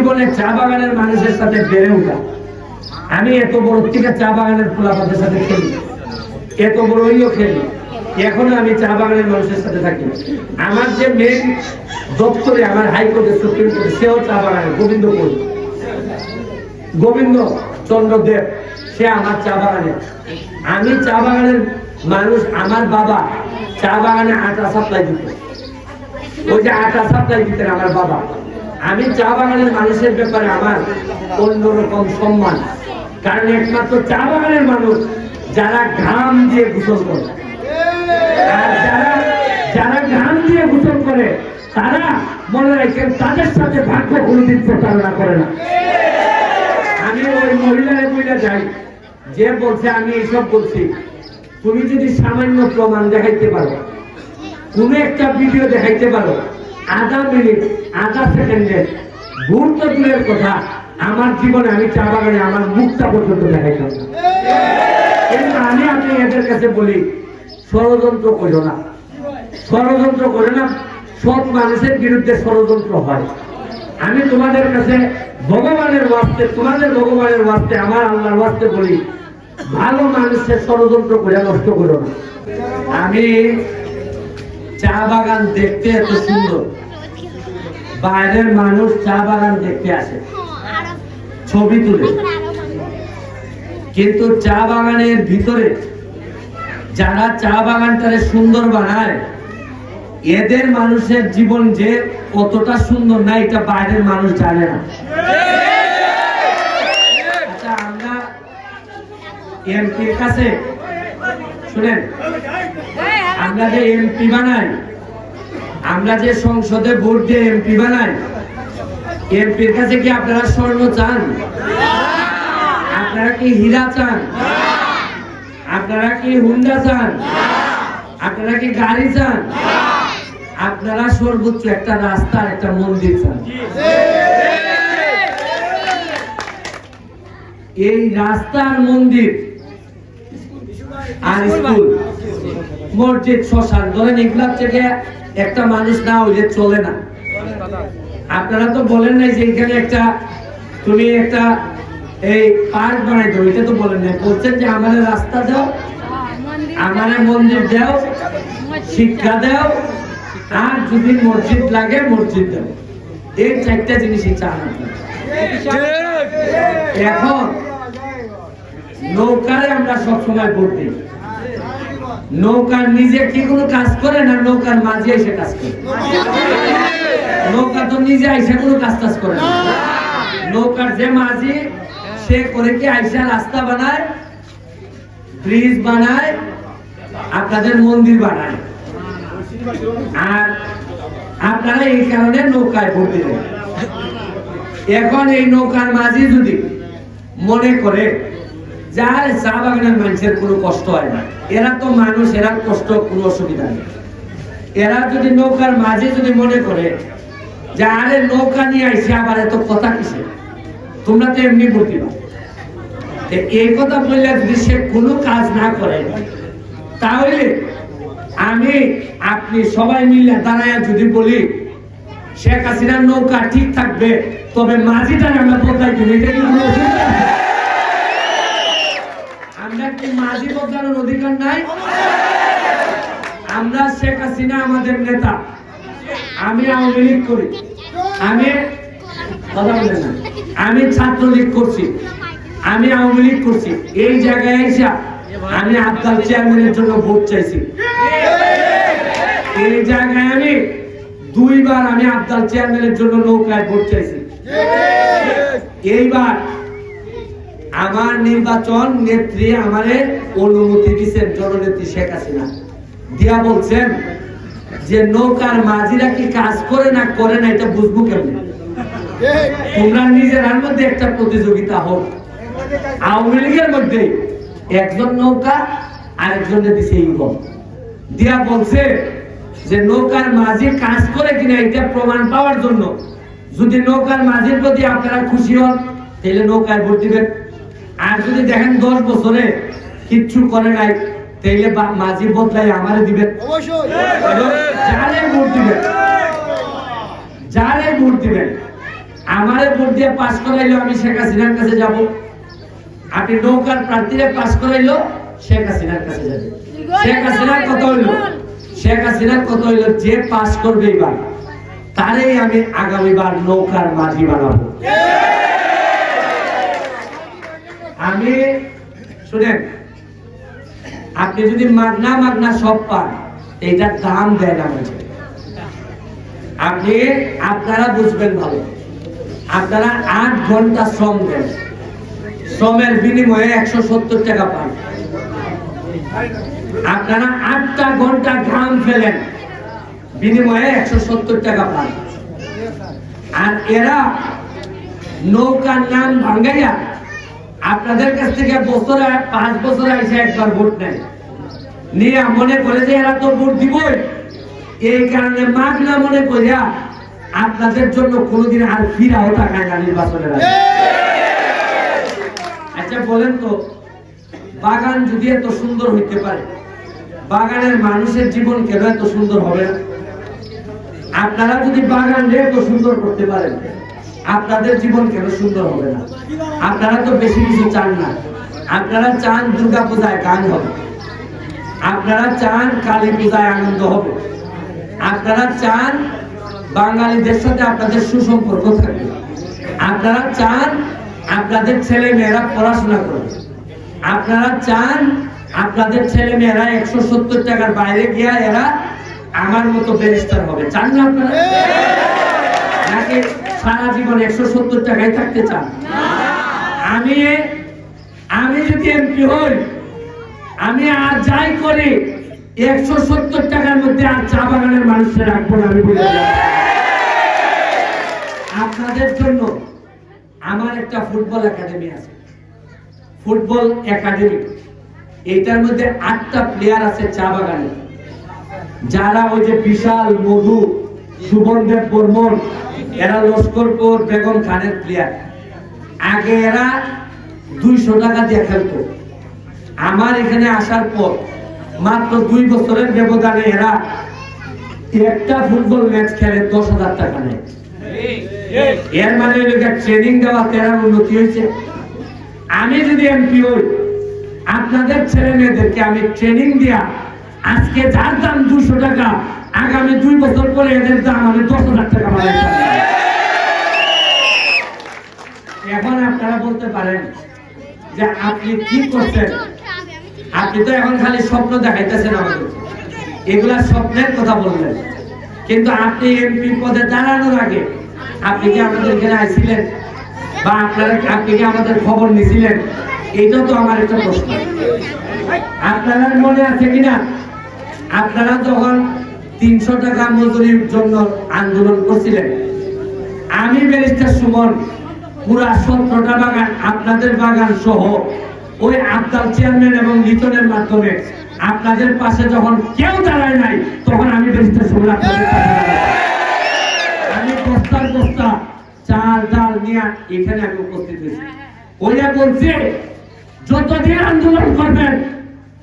জীবনে চা বাগানের মানুষের সাথে বেড়ে ওঠা। আমি এত বড় থেকে চা বাগানের ফুলাপাতের সাথে খেলি। এত বড়ইও খেলি। এখনও আমি চা বাগানের মানুষের সাথে থাকি। আমার যে মেন দপ্তরে, আমার হাইকোর্টে সুপ্রিম কোর্টে সেও চা বাগানে, গোবিন্দপুর। গোবিন্দ চন্দ্র দেব, সে আমার চা বাগানে। আমি চা বাগানের মানুষ, আমার বাবা চা বাগানে আটা সাপ্লাই দিত ওই যে আটা সাপ্লাই দিতেন আমার বাবা। আমি চা বাগানের মানুষের ব্যাপারে আমার অন্যরকম সম্মান। কারণ একমাত্র চা বাগানের মানুষ যারা ঘাম দিয়ে গোসল করে। আর যারা যারা ঘাম দিয়ে গোসল করে, তারা মনে রাখেন তাদের সাথে ভাগ্য কোনোদিন প্রতারণা করে না। আমি ওই মহিলারে বইলা যাই, যে বলছে, আমি এইসব বলছি। তুমি যদি সামান্য প্রমাণ দেখাইতে পারো, কোন একটা ভিডিও দেখাইতে পারো আধা মিনিট আধা সেকেন্ডের গুরুত্ব দূরের কথা আমার জীবনে আমি চা বাগানে আমার মুখটা পর্যন্ত দেখাইতাম কিন্তু আমি আপনি এদের কাছে বলি, ষড়যন্ত্র করো না। ষড়যন্ত্র করে না সব মানুষের বিরুদ্ধে ষড়যন্ত্র হয়। আমি তোমাদের কাছে ভগবানের ওয়াস্তে, তোমাদের ভগবানের ওয়াস্তে, আমার আল্লাহর ওয়াস্তে বলি, ভালো মানুষের ষড়যন্ত্র করে নষ্ট করো না। আমি চা বাগান দেখতে এত সুন্দর। বাইরের মানুষ চা বাগান দেখতে আসে। ছবি তুলে। কিন্তু চা বাগানের ভিতরে যারা চা বাগানটারে সুন্দর বানায়, এদের মানুষের জীবন যে কতটা সুন্দর না, এটা বাইরের মানুষ জানে না। আচ্ছা আমরা এমপির কাছে, শুনেন আমরা যে এমপি বানাই, আমরা যে সংসদে ভোট দিয়ে এমপি বানাই, এমপির কাছে কি আপনারা স্বর্ণ চান? আপনারা কি হীরা চান? আপনারা কি হুন্ডা চান? আপনারা কি গাড়ি চান? আপনারা সর্বোচ্চ একটা রাস্তা একটা মন্দির চান। এই রাস্তার মন্দির আর স্কুল। মসজিদ, শ্মশান। ধরেন এগুলা থেকে একটা মানুষ না হইলে চলে না। আপনারা তো বলেন নাই যে এখানে একটা তুমি একটা এই পার্ক বানাই দাও, এটা তো বলেন নাই। বলছেন যে আমাদের রাস্তা দাও, আমাদের মন্দির দাও, শিক্ষা দাও, আর যদি মসজিদ লাগে, মসজিদ দাও। এই চারটা জিনিসই চান। এখন নৌকারে আমরা সবসময় ভোট দিই। নৌকার নিজে কি কোনো কাজ করে না নৌকার মাঝে এসে কাজ করে? নৌকা তো নিজে আইসা কোনো কাজ টাজ করে নৌকার যে মাঝি, সে করে কি আইসা রাস্তা বানায়, ব্রিজ বানায়, আপনাদের মন্দির বানায়। আর আপনারা এই কারণে নৌকায় ভোট দিলেন। এখন এই নৌকার মাঝি যদি মনে করে যার চা বাগানের মানুষের কোনো কষ্ট হয় না। এরা তো মানুষ, এরা কষ্ট, কোনো অসুবিধা নেই। এরা যদি নৌকার মাঝে যদি মনে করে যে, আরে নৌকা নিয়ে আইসে, আবার এত কথা কিসে তোমরা তো এমনি বলতে এই কথা বললে যদি সে কোনো কাজ না করে, তাহলে আমি, আপনি সবাই মিলে দাঁড়ায় যদি বলি, শেখ হাসিনার নৌকা ঠিক থাকবে, তবে মাঝিটা আমরা বদলাই দিব। এটা কি কি মাঝি বদলানোর অধিকার নাই। আমরা শেখ হাসিনা আমাদের নেতা। আমি আওয়ামী লীগ করি। আমি কথা বলেন না। আমি ছাত্রলীগ করছি। আমি আওয়ামী লীগ করছি। এই জায়গায় এসে আমি আবদাল চেয়ারম্যানের জন্য ভোট চাইছি। এই জায়গায় আমি দুইবার আমি আবদাল চেয়ারম্যানের জন্য নৌকায় ভোট চাইছি। এইবার আমার নির্বাচন নেত্রী আমারে অনুমতি দিচ্ছেন জননেত্রী শেখ হাসিনা। দিয়া বলছেন যে নৌকার মাঝিরা কি কাজ করে না করে না এটা বুঝব কেমন? তোমরা নিজেরার মধ্যে একটা প্রতিযোগিতা হোক। আওয়ামী লীগের মধ্যে একজন নৌকা আরেকজনের দিছে ইউরোপ। দিয়া বলছে যে নৌকার মাঝি কাজ করে কিনা এটা প্রমাণ পাওয়ার জন্য। যদি নৌকার মাঝির প্রতি আপনারা খুশি হন, তাহলে নৌকায় ভোট দিবেন। আর যদি দেখেন দশ বছরে কিচ্ছু করে নাই তাইলে মাঝি বদলাই আমারে দিবেন। যারে ভোট দিবেন যারে ভোট দিবেন আমারে ভোট দিয়ে পাস করাইলো আমি শেখ হাসিনার কাছে যাব। আপনি নৌকার প্রার্থীরা পাস করাইলো শেখ হাসিনার কাছে যাবে। শেখ হাসিনার কত হইল? শেখ হাসিনার কত হইল? যে পাস করবে এবার তারই আমি আগামীবার নৌকার মাঝি বানাবো। আমি, শুনেন, আপনি যদি মাগনা মাগনা সব পান, এইটার দাম দেয় না আপনি, আপনারা বুঝবেন ভালো। আপনারা আট ঘণ্টা শ্রম দেন। শ্রমের বিনিময়ে একশো সত্তর টাকা পান। আপনারা আটটা ঘণ্টা ঘাম ফেলেন। বিনিময়ে একশো সত্তর টাকা পান। আর এরা নৌকার নাম ভাঙ্গাইয়া আপনাদের কাছ থেকে বছরে পাঁচ বছর এসে একবার ভোট নেয়। নিয়ে মনে করে যে এরা তো ভোট দিবই। এই কারণে মাঘ না মনে করিয়া আপনাদের জন্য কোনোদিন আর ফিরাও টাকায় না নির্বাচনের। আচ্ছা বলেন তো, বাগান যদি এত সুন্দর হইতে পারে, বাগানের মানুষের জীবন কেন এত সুন্দর হবে আপনারা যদি বাগান এত সুন্দর করতে পারেন আপনাদের জীবন কেন সুন্দর হবে না? আপনারা তো বেশি কিছু চান না। আপনারা চান দুর্গা পূজায় গান হবে। আপনারা চান কালী পূজায় আনন্দ হবে। আপনারা চান বাঙালিদের সাথে আপনাদের সুসম্পর্ক থাকবে। আপনারা চান আপনাদের ছেলে মেয়েরা পড়াশোনা করবে। আপনারা চান আপনাদের ছেলে মেয়েরা একশো সত্তর টাকার বাইরে গিয়া এরা আমার মতো ব্যারিস্টার হবে। চান না আপনারা? নাকি সারা জীবন একশো সত্তর টাকায় থাকতে চান। আমি আমি যদি এমপি হই, আমি আর যাই করি, একশো সত্তর টাকার মধ্যে আর চা বাগানের মানুষের রাখব না আমি বলে আপনাদের জন্য আমার একটা ফুটবল একাডেমি আছে। Football academy. এটার মধ্যে আটটা প্লেয়ার আছে চা বাগানে। যারা ওই যে বিশাল মধু, সুবর্ণদেব বর্মন এরা লস্করপুর বেগম খানের প্লেয়ার আগে এরা দুইশো টাকা দিয়ে খেলতো। আমার এখানে আসার পর মাত্র দুই বছরের ব্যবধানে এরা একটা ফুটবল ম্যাচ খেলে দশ হাজার টাকা নেয়। এর মানে ট্রেনিং দেওয়া তেরার উন্নতি হয়েছে। আমি যদি এমপি হই, আপনাদের ছেলে মেয়েদেরকে আমি ট্রেনিং দিয়া আজকে যার দাম দুশো টাকা আগামী দুই বছর পরে এদের দাম আমি দশ হাজার টাকা এখন আপনারা বলতে পারেন যে আপনি কি করছেন? আপনি তো এখন খালি স্বপ্ন দেখাইতেছেন আমাদের। এগুলা স্বপ্নের কথা বললেন। কিন্তু আপনি এমপি পদে দাঁড়ানোর আগে আপনি কি আমাদের এখানে আইছিলেন? বা আপনারা, আপনি কি আমাদের খবর নিছিলেন? এটা তো আমার একটা প্রশ্ন। আপনারা মনে আছে কিনা? আপনারা যখন তিনশো টাকা মজুরির জন্য আন্দোলন করছিলেন। আমি ব্যারিস্টার সুমন, পুরা সতেরোটা বাগান, আপনাদের বাগান সহ ওই আবদাল চেয়ারম্যান এবং লিটনের মাধ্যমে আপনাদের পাশে যখন কেউ দাঁড়ায় নাই, তখন আমি ব্যারিস্টার সুমন আমি বস্তার বস্তা চাল ডাল নিয়ে এখানে আমি উপস্থিত হয়েছি। ওইটা বলছে, যতদিন আন্দোলন করবেন,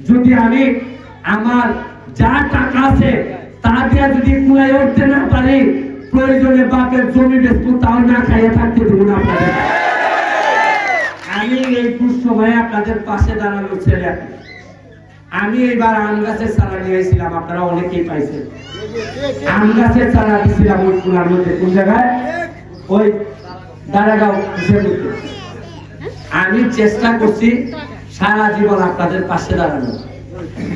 যদি আমি আমার যা টাকা আছে তা দিয়ে যদি উঠতে না পারি, প্রয়োজনে বাপের জমি বেচবো, তাও না থাকতে দেবো না আমি এই আপনাদের পাশে ছেলে। আমি আম গাছের চারা আপনারা অনেকেই পাইছেন। আম গাছের চারা দিয়েছিলাম ওই কোনার মধ্যে, কোন জায়গায়? ওই দাঁড়াগাঁও আমি চেষ্টা করছি সারা জীবন আপনাদের পাশে দাঁড়ানো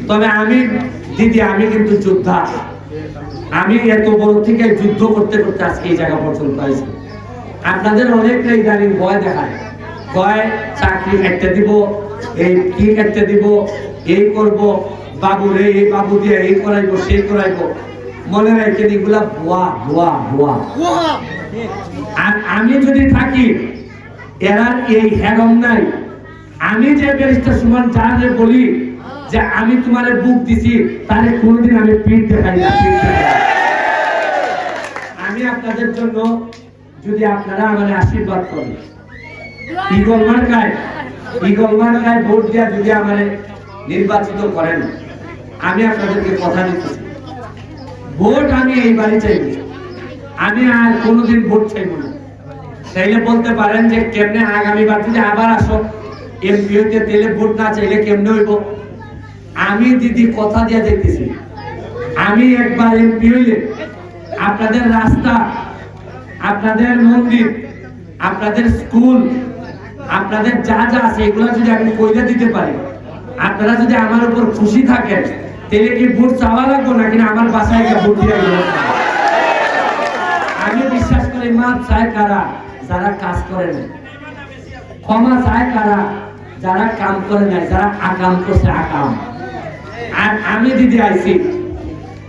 তবে আমি, দিদি, আমি কিন্তু যোদ্ধা। আমি এত বড় থেকে যুদ্ধ করতে করতে আজকে এই জায়গা পর্যন্ত আইছি। আপনাদের অনেকটা ইদানিং ভয় দেখায়। ভয়, চাকরি একটা দিব, এই কি কাটতে দিব, এই করব, বাবু রে, এই বাবু দিয়ে এই করাইবো, সেই করাইবো। মনে রাখেন, এগুলা ভুয়া ভুয়া ভুয়া। আর আমি যদি থাকি, এরা এই হেরম নাই। আমি যে ব্যারিস্টার সুমন যারে বলি যে আমি তোমারে বুক দিছি তারে কোনোদিন আমি পিঠ দেখাই না আমি আপনাদের জন্য যদি আপনারা আমাদের আশীর্বাদ করেন। ইগল মার্কায় ইগল মার্কায় ভোট দেওয়া যদি আমাদের নির্বাচিত করেন, আমি আপনাদেরকে কথা দিতেছি ভোট আমি এই বাড়ি চাইব। আমি আর কোনোদিন ভোট চাইব না। চাইলে বলতে পারেন যে কেমনে আগামীবার যদি আবার আসো এমপি হইতে তেলে ভোট না চাইলে কেমনে হইব? আমি দিদি কথা দিয়ে দেখতেছি আমি একবার এমপি হইলে আপনাদের রাস্তা, আপনাদের মন্দির, আপনাদের স্কুল, আপনাদের যা যা আছে এগুলো যদি আমি কইলে দিতে পারি, আপনারা যদি আমার উপর খুশি থাকেন, তাহলে কি ভোট চাওয়া লাগবো না আমার বাসায় গিয়ে ভোট দিয়ে? আমি বিশ্বাস করি মাপ চায় কারা? যারা কাজ করে না ক্ষমা চায় কারা? যারা কাম করে নাই, যারা আকাম করছে আকাম। আর আমি দিদি আইছি।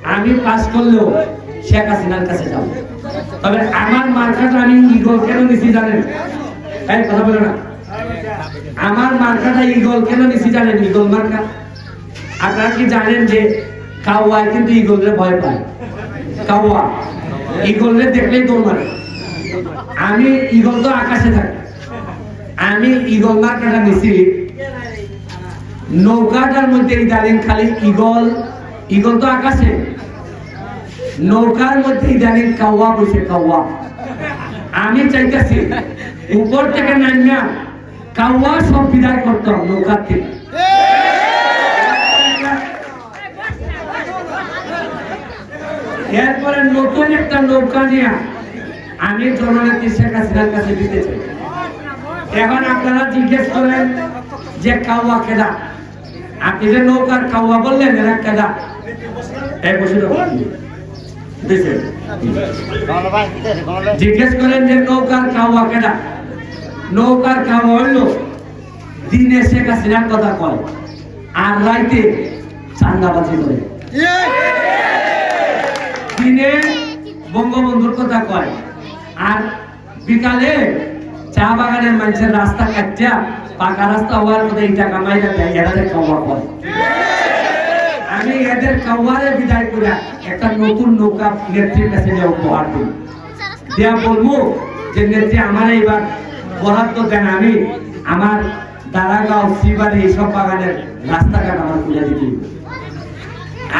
আমি পাস করলেও শেখ হাসিনার কাছে যাব। তবে আমার মার্কাটা আমি ইগল কেন নিছি জানেন? তাই কথা বলে না। আমার মার্কাটা ইগল কেন নিছি জানেন? ইগল মার্কা। আপনারা কি জানেন যে কাওয়ায় কিন্তু ইগলরে ভয় পায়? কাওয়া। ইগলরে দেখলেই দৌড় মারে। আমি ইগল তো আকাশে থাকি। আমি ইগল মার্কাটা নিছি নৌকাটার মধ্যে ইদানিং খালি ইগল ইগল তো আকাশে। নৌকার মধ্যে ইদানিং কাওয়া বসে কাওয়া আমি চাইতেছি, উপর থেকে নামিয়া কাওয়া সব বিদায় করতাম নৌকার থেকে। এরপরে নতুন একটা নৌকা নিয়ে আমি জননেত্রী শেখ হাসিনার কাছে দিতে চাই। এখন আপনারা জিজ্ঞেস করেন যে কাওয়া কেদা আপনি যে নৌকার কাওয়া বললেন, এরা কেদা বসে দাও। জিজ্ঞেস করেন যে, নৌকার কাওয়া কেডা? নৌকার কাওয়া হইল, দিনে শেখ হাসিনার কথা কয়, আর রাইতে চান্দাবাজি করে। দিনে বঙ্গবন্ধুর কথা কয়, আর বিকালে চা বাগানের মানুষের রাস্তা কাটিয়া পাকা রাস্তা হওয়ার কথা এই টাকা মাইরা দেয় এরা কাওয়া করে। আমি এদের কাওয়ারে বিদায় করে একটা নতুন নৌকা নেত্রীর কাছে নিয়ে উপহার দিই। দিয়া বলব যে নেত্রী, আমার এইবার বরাদ্দ দেন আমি, আমার দারাগাঁও, শ্রীবাড়ি এইসব বাগানের রাস্তাঘাট আমার খুলে দিতে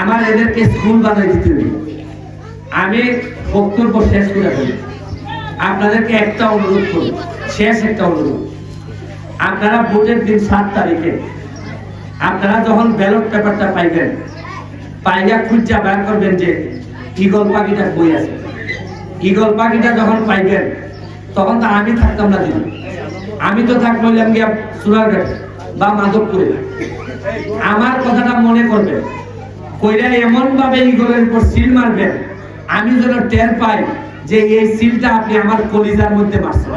আমার এদেরকে স্কুল বানাই দিতে। আমি বক্তব্য শেষ করে ফেলি। আপনাদেরকে একটা অনুরোধ করি, শেষ একটা অনুরোধ। আপনারা ভোটের দিন সাত তারিখে আপনারা যখন ব্যালট পেপারটা পাইবেন, পাইয়া খুঁজা বের করবেন যে ইগল পাখিটা বই আছে। ইগল পাখিটা যখন পাইবেন, তখন তো আমি থাকতাম না দিন। আমি তো থাকব হইলাম গিয়া সুরারঘাটে বা মাধবপুরে। আমার কথাটা মনে করবে কইরা এমন ভাবে ইগলের উপর সিল মারবেন, আমি যেন টের পাই যে এই সিলটা আপনি আমার কলিজার মধ্যে মারছেন।